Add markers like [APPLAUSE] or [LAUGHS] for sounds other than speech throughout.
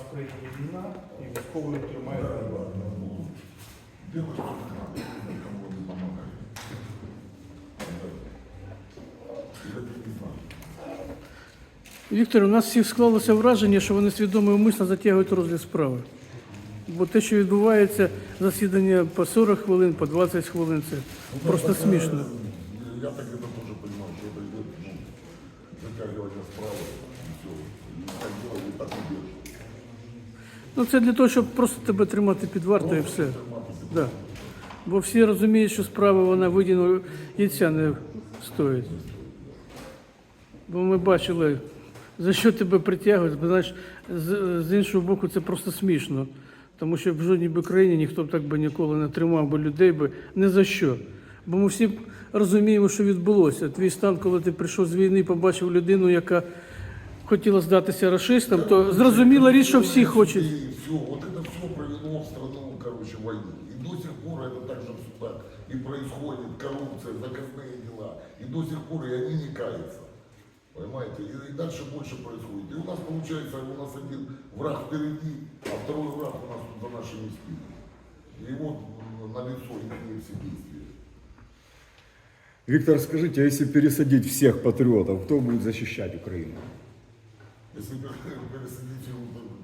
в країні війна і військовий тримає знаю. Віктор, у нас всіх склалося враження, що вони свідомо і умисно затягують розгляд справи. Бо те, що відбувається, засідання по 40 хвилин, по 20 хвилин, це просто смішно. Я так это тоже понимаю, что это идет ну, затягивание справа и все. И так делать, и так не держит. Ну це для того, щоб просто тебе тримати під вартою і все. Да. Бо всі розуміють, що справа вона видіну яйця не стоїть. Бо ми бачили, за що тебе притягують, бо знаєш, з, з іншого боку, це просто смішно. Тому що в жодній би країні ніхто б так би ніколи не тримав би людей би не за що. Бо ми всі розуміємо, що відбулося. Твій стан, коли ти прийшов з війни, побачив людину, яка хотіла здатися расистам, то зрозуміла річ, що всі хочуть. И все, вот это все привело в страну, короче, войну. И до сих пор это так же всё так и происходит, коррупция, заказные дела. И до сих пор и они не каются. Понимаете? И, и дальше больше происходит. И у нас получается, у нас один враг впереди, а второй враг у нас тут за нашими спинами. И вот на лицо их все действия. Виктор, скажите, а если пересадить всех патриотов, кто будет защищать Украину? Если пересадить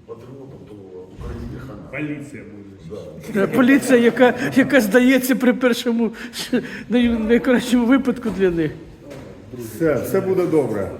патріотом, то Україні хана. Поліція буде. Да. Е, Поліція, яка, яка здається при першому [LAUGHS] най- найкращому випадку для них. Все, все буде добре.